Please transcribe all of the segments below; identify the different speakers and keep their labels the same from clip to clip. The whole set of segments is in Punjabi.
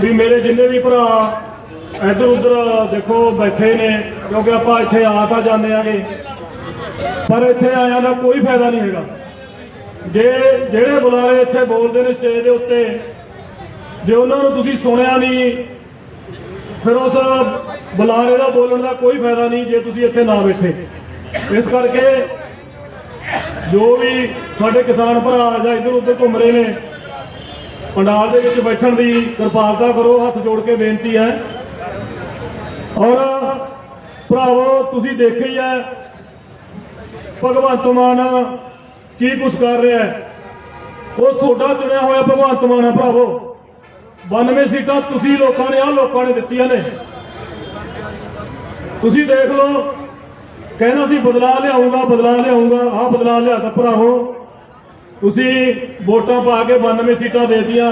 Speaker 1: ਵੀ ਮੇਰੇ ਜਿੰਨੇ ਵੀ ਭਰਾ ਇੱਧਰ ਉੱਧਰ ਦੇਖੋ ਬੈਠੇ ਨੇ, ਕਿਉਂਕਿ ਆਪਾਂ ਇੱਥੇ ਆ ਤਾਂ ਜਾਂਦੇ ਆਗੇ। ਪਰ ਇੱਥੇ ਆਇਆ ਦਾ ਕੋਈ ਫਾਇਦਾ ਨਹੀਂ ਹੈਗਾ। ਜੇ ਜਿਹੜੇ ਬੁਲਾਰੇ ਇੱਥੇ ਬੋਲਦੇ ਨੇ ਸਟੇਜ ਦੇ ਉੱਤੇ, ਜੇ ਉਹਨਾਂ ਨੂੰ ਤੁਸੀਂ ਸੁਣਿਆ ਨਹੀਂ, ਫਿਰ ਉਸ ਬੁਲਾਰੇ ਦਾ ਬੋਲਣ ਦਾ ਕੋਈ ਫਾਇਦਾ ਨਹੀਂ ਜੇ ਤੁਸੀਂ ਇੱਥੇ ਨਾ ਬੈਠੇ। ਇਸ ਕਰਕੇ ਜੋ ਵੀ ਸਾਡੇ ਕਿਸਾਨ ਭਰਾ ਜਾਂ ਇੱਧਰ ਉੱਧਰ ਘੁੰਮ ਰਹੇ ਨੇ ਪੰਡਾਲ ਦੇ ਵਿੱਚ ਬੈਠਣ ਦੀ ਕਿਰਪਾਲਤਾ ਕਰੋ, ਹੱਥ ਜੋੜ ਕੇ ਬੇਨਤੀ ਹੈ। ਔਰ ਭਰਾਵੋ, ਤੁਸੀਂ ਦੇਖਿਆ ਹੀ ਹੈ ਭਗਵੰਤ ਮਾਨ ਕੀ ਕੁਛ ਕਰ ਰਿਹਾ ਹੈ। ਉਹ ਤੁਹਾਡਾ ਚੁਣਿਆ ਹੋਇਆ ਭਗਵੰਤ ਮਾਨ ਹੈ ਭਰਾਵੋ। 92 ਸੀਟਾਂ ਤੁਸੀਂ ਲੋਕਾਂ ਨੇ ਆ ਲੋਕਾਂ ਨੇ ਦਿੱਤੀਆਂ ਨੇ। ਤੁਸੀਂ ਦੇਖ ਲਓ ਕਹਿੰਦਾ ਸੀ ਬਦਲਾ ਲਿਆਉਂਗਾ ਬਦਲਾ ਲਿਆਉਂਗਾ, ਆਹ ਬਦਲਾ ਲਿਆ ਤਾਂ ਭਰਾਵੋ। ਤੁਸੀਂ ਵੋਟਾਂ ਪਾ ਕੇ 92 ਸੀਟਾਂ ਦੇਤੀਆਂ।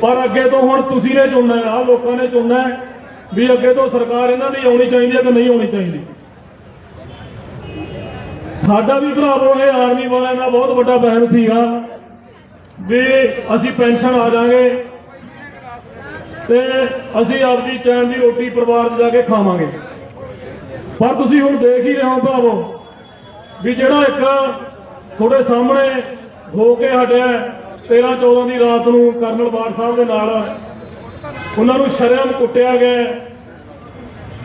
Speaker 1: ਪਰ ਅੱਗੇ ਤੋਂ ਹੁਣ ਤੁਸੀਂ ਨੇ ਚੁਣਨਾ ਹੈ, ਆਹ ਲੋਕਾਂ ਨੇ ਚੁਣਨਾ ਹੈ ਵੀ ਅੱਗੇ ਤੋਂ ਸਰਕਾਰ ਇਹਨਾਂ ਦੀ ਆਉਣੀ ਚਾਹੀਦੀ ਹੈ ਕਿ ਨਹੀਂ ਆਉਣੀ ਚਾਹੀਦੀ। ਸਾਡਾ ਵੀ ਭਰਾਵੋ ਇਹ ਆਰਮੀ ਵਾਲਿਆਂ ਦਾ ਬਹੁਤ ਵੱਡਾ ਵਹਿਮ ਸੀਗਾ ਵੀ ਅਸੀਂ ਪੈਨਸ਼ਨ ਆ ਜਾਾਂਗੇ ਤੇ ਅਸੀਂ ਆਪਦੀ ਚੈਨ ਦੀ ਰੋਟੀ ਪਰਿਵਾਰ 'ਚ ਜਾ ਕੇ ਖਾਵਾਂਗੇ। ਪਰ ਤੁਸੀਂ ਹੁਣ ਦੇਖ ਹੀ ਰਹੇ ਹੋ ਭਰਾਵੋ ਵੀ ਜਿਹੜਾ ਇੱਕ ਤੁਹਾਡੇ ਸਾਹਮਣੇ ਹੋ ਕੇ ਹਟਿਆ 13 14 ਦੀ ਰਾਤ ਨੂੰ ਕਰਨਲ ਬਾੜ ਸਾਹਿਬ ਦੇ ਨਾਲ ਉਹਨਾਂ ਨੂੰ ਸ਼ਰਮ ਕੁੱਟਿਆ ਗਿਆ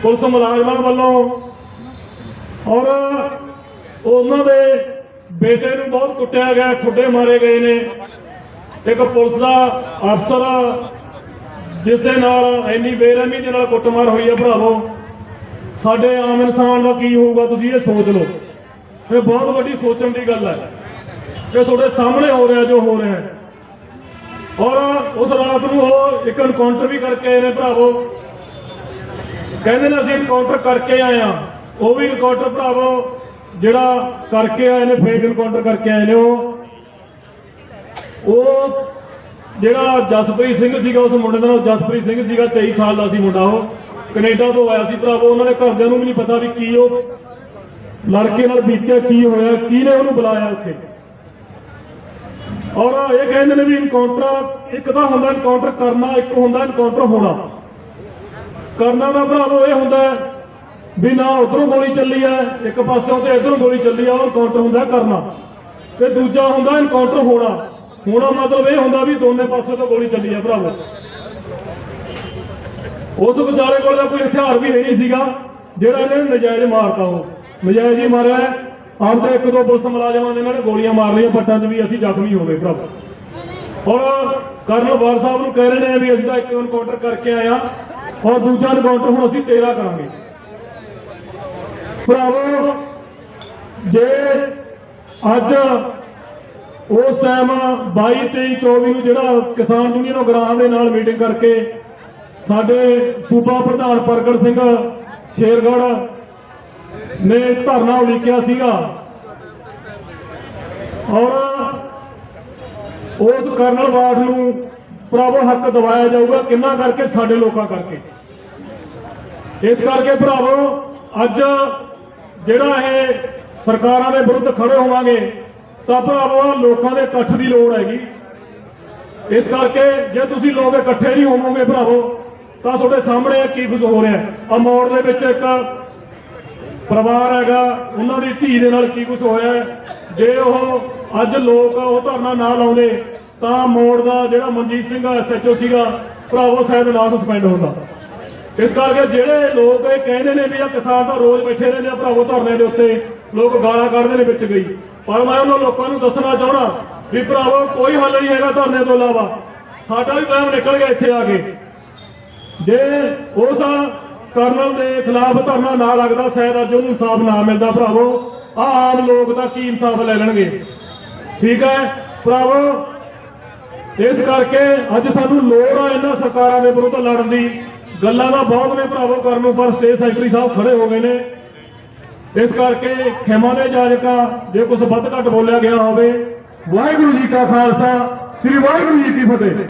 Speaker 1: ਪੁਲਿਸ ਮੁਲਾਜ਼ਮਾਂ ਵੱਲੋਂ ਔਰ ਉਹਨਾਂ ਦੇ ਬੇਟੇ ਨੂੰ ਬਹੁਤ ਕੁੱਟਿਆ ਗਿਆ, ਠੁੱਡੇ ਮਾਰੇ ਗਏ ਨੇ। ਇੱਕ ਪੁਲਿਸ ਦਾ ਅਫਸਰ ਜਿਸ ਦੇ ਨਾਲ ਇੰਨੀ ਬੇਰਹਿਮੀ ਦੇ ਨਾਲ ਕੁੱਟਮਾਰ ਹੋਈ ਹੈ ਭਰਾਵੋ। ਸਾਡੇ ਆਮ ਇਨਸਾਨ ਦਾ ਕੀ ਹੋਊਗਾ, ਤੁਸੀਂ ਇਹ ਸੋਚ ਲਓ। ਇਹ ਬਹੁਤ ਵੱਡੀ ਸੋਚਣ ਦੀ ਗੱਲ ਹੈ। ਕਿ ਤੁਹਾਡੇ ਸਾਹਮਣੇ ਹੋ ਰਿਹਾ ਜੋ ਹੋ ਰਿਹਾ ਹੈ। ਔਰ ਉਸ ਰਾਤ ਨੂੰ ਉਹ ਇੱਕ ਐਨਕਾਊਂਟਰ ਵੀ ਕਰਕੇ ਆਏ ਨੇ ਭਰਾਵੋ। ਕਹਿੰਦੇ ਨੇ ਅਸੀਂ ਐਨਕਾਊਂਟਰ ਕਰਕੇ ਆਏ ਆ ਉਹ ਵੀ ਐਨਕਾਊਂਟਰ ਭਰਾਵੋ, ਜਿਹੜਾ ਕਰਕੇ ਆਏ ਨੇ ਫੇਕ ਐਨਕਾਊਂਟਰ ਕਰਕੇ ਆਏ ਨੇ ਉਹ। ਉਹ ਜਿਹੜਾ ਜਸਪ੍ਰੀਤ ਸਿੰਘ ਸੀਗਾ, ਉਸ ਮੁੰਡੇ ਦਾ ਨਾਮ ਜਸਪ੍ਰੀਤ ਸਿੰਘ ਸੀਗਾ 23 ਸਾਲ ਦਾ ਸੀ ਮੁੰਡਾ ਉਹ। ਕੈਨੇਡਾ ਤੋਂ ਆਇਆ ਸੀ ਭਰਾਵੋ, ਉਹਨਾਂ ਦੇ ਘਰਦਿਆਂ ਨੂੰ ਵੀ ਨਹੀਂ ਪਤਾ ਵੀ ਕੀ ਉਹ ਲੜਕੇ ਨਾਲ ਬੀਤਿਆ, ਕੀ ਹੋਇਆ, ਕਿਹਨੇ ਉਹਨੂੰ ਬੁਲਾਇਆ ਉੱਥੇ? ਔਰ ਇਹ ਕਹਿੰਦੇ ਨੇ ਵੀ ਇਨਕਾਊਂਟਰ ਇੱਕ ਤਾਂ ਹੁੰਦਾ ਇਨਕਾਊਂਟਰ ਕਰਨਾ, ਇੱਕ ਹੁੰਦਾ ਇਨਕਾਊਂਟਰ ਹੋਣਾ। ਕਰਨਾ ਦਾ ਭਰਾਵੋ ਇਹ ਹੁੰਦਾ ਵੀ ਨਾ ਉਧਰੋਂ ਗੋਲੀ ਚੱਲੀ ਹੈ, ਇੱਕ ਪਾਸਿਓਂ ਤੇ ਇਧਰੋਂ ਗੋਲੀ ਚੱਲੀ ਆ ਉਹ ਇਨਕਾਊਂਟਰ ਹੁੰਦਾ ਕਰਨਾ। ਤੇ ਦੂਜਾ ਹੁੰਦਾ ਇਨਕਾਊਂਟਰ ਹੋਣਾ। ਹੋਣਾ ਮਤਲਬ ਇਹ ਹੁੰਦਾ ਵੀ ਦੋਨੇ ਪਾਸਿਓਂ ਤੋਂ ਗੋਲੀ ਚੱਲੀ ਹੈ ਭਰਾਵੋ ਉਸ ਵਿਚਾਰੇ ਕੋਲ ਤਾਂ ਕੋਈ ਹਥਿਆਰ ਵੀ ਹੈ ਨਹੀਂ ਸੀਗਾ, ਜਿਹੜਾ ਇਹਨੇ ਨਜਾਇਜ਼ ਮਾਰਤਾ ਉਹ। ਨਜਾਇਜ਼ ਹੀ ਮਾਰਿਆ। ਆਪ ਤਾਂ ਇੱਕ ਦੋ ਪੁਲਿਸ ਮੁਲਾਜ਼ਮਾਂ ਨੇ ਇਹਨਾਂ ਨੇ ਗੋਲੀਆਂ ਮਾਰ ਲਈਆਂ ਪੱਟਾਂ 'ਚ ਵੀ ਅਸੀਂ ਜ਼ਖਮੀ ਹੋ ਗਏ ਭਰਾਵੋ। ਔਰ ਕਰਨਲ ਬਾਰ ਸਾਹਿਬ ਨੂੰ ਕਹਿ ਰਹੇ ਨੇ ਵੀ ਅਸੀਂ ਤਾਂ ਇੱਕ ਐਨਕਾਊਂਟਰ ਕਰਕੇ ਆਏ ਆ ਔਰ ਦੂਜਾ ਐਨਕਾਊਂਟਰ ਹੁਣ ਅਸੀਂ 13 ਕਰਾਂਗੇ। ਭਰਾਵੋ, ਜੇ ਅੱਜ ਉਸ ਟਾਈਮ 22 23 24 ਨੂੰ ਜਿਹੜਾ ਕਿਸਾਨ ਯੂਨੀਅਨ ਗ੍ਰਾਮ ਦੇ ਨਾਲ ਮੀਟਿੰਗ ਕਰਕੇ ਸਾਡੇ ਸੂਬਾ ਪ੍ਰਧਾਨ ਪ੍ਰਗਟ ਸਿੰਘ ਸ਼ੇਰਗੜ੍ਹ ਨੇ ਧਰਨਾ ਉਲੀਕਿਆ ਸੀਗਾ। ਔਰ ਉਸ ਕਰਨਲ ਬਾਠ ਨੂੰ ਭਰਾਵੋ ਹੱਕ ਦਵਾਇਆ ਜਾਊਗਾ ਕਿੰਨਾ ਕਰਕੇ? ਸਾਡੇ ਲੋਕਾਂ ਕਰਕੇ। ਇਸ ਕਰਕੇ ਭਰਾਵੋ, ਅੱਜ ਜਿਹੜਾ ਇਹ ਸਰਕਾਰਾਂ ਦੇ ਵਿਰੁੱਧ ਖੜੇ ਹੋਵਾਂਗੇ, ਤਾਂ ਭਰਾਵੋ ਲੋਕਾਂ ਦੇ ਇਕੱਠ ਦੀ ਲੋੜ ਹੈਗੀ। ਇਸ ਕਰਕੇ ਜੇ ਤੁਸੀਂ ਲੋਕ ਇਕੱਠੇ ਨਹੀਂ ਹੋਵੋਗੇ ਭਰਾਵੋ, ਤਾਂ ਤੁਹਾਡੇ ਸਾਹਮਣੇ ਕੀ ਕੁਝ ਹੋ ਰਿਹਾ ਆ ਮੋੜ ਦੇ ਵਿੱਚ ਇੱਕ ਪਰਿਵਾਰ ਹੈਗਾ, ਉਹਨਾਂ ਦੀ ਧੀ ਦੇ ਨਾਲ ਕੀ ਕੁਝ ਹੋਇਆ ਜੇ ਉਹ ਅੱਜ ਲੋਕ ਉਹ ਧਰਨਾ ਨਾ ਲਾਉਂਦੇ, ਤਾਂ ਮੋੜ ਦਾ ਜਿਹੜਾ ਮਨਜੀਤ ਸਿੰਘ ਐਸਐਚਓ ਸੀਗਾ, ਭਰਾਵੋ, ਸ਼ਾਇਦ ਨਾਲ ਸਸਪੈਂਡ ਹੁੰਦਾ। ਇਸ ਕਰਕੇ ਜਿਹੜੇ ਲੋਕ ਇਹ ਕਹਿੰਦੇ ਨੇ ਵੀ ਆ ਕਿਸਾਨ ਤਾਂ ਰੋਜ਼ ਬੈਠੇ ਰਹਿੰਦੇ ਆ, ਭਰਾਵੋ, ਧਰਨੇ ਦੇ ਉੱਤੇ, ਲੋਕ ਗਾਲਾਂ ਕੱਢਦੇ ਨੇ ਵਿੱਚ ਗਈ। ਪਰ ਮੈਂ ਉਹਨਾਂ ਲੋਕਾਂ ਨੂੰ ਦੱਸਣਾ ਚਾਹਣਾ ਵੀ ਭਰਾਵੋ, ਕੋਈ ਹੱਲ ਨਹੀਂ ਹੈਗਾ ਧਰਨੇ ਤੋਂ ਇਲਾਵਾ। ਸਾਡਾ ਵੀ ਟਾਈਮ ਨਿਕਲ ਗਿਆ ਇੱਥੇ ਆ ਕੇ। ਜੇ ਉਸ ਕਰਨਲ ਦੇ ਖਿਲਾਫ ਧਰਨਾ ਨਾ ਲੱਗਦਾ, ਸ਼ਾਇਦ ਅੱਜ ਉਹਨੂੰ ਇਨਸਾਫ ਨਾ ਮਿਲਦਾ ਭਰਾਵੋ। ਆ ਆਮ ਲੋਕ ਤਾਂ ਕੀ ਇਨਸਾਫ ਲੈ ਲੈਣਗੇ? ਠੀਕ ਹੈ? ਭਰਾਵੋ, ਇਸ ਕਰਕੇ ਅੱਜ ਸਾਨੂੰ ਲੋੜ ਆ ਇਹਨਾਂ ਸਰਕਾਰਾਂ ਦੇ ਵਿਰੁੱਧ ਲੜਨ ਦੀ। ਗੱਲਾਂ ਦਾ ਬਹੁਤ ਨੇ ਭਰਾਵੋ ਕਰਨ ਨੂੰ, ਪਰ ਸਟੇਟ ਸੈਕਟਰੀ ਸਾਹਿਬ ਖੜੇ ਹੋ ਗਏ ਨੇ। ਇਸ ਕਰਕੇ ਖਿਮਾ ਦੇ ਜਾਜਕਾ ਜੇ ਕੁਝ ਵੱਧ ਘੱਟ ਬੋਲਿਆ ਗਿਆ ਹੋਵੇ, ਵਾਹਿਗੁਰੂ ਜੀ ਕਾ ਖਾਲਸਾ, ਸ੍ਰੀ ਵਾਹਿਗੁਰੂ ਜੀ ਕੀ ਫਤਿਹ।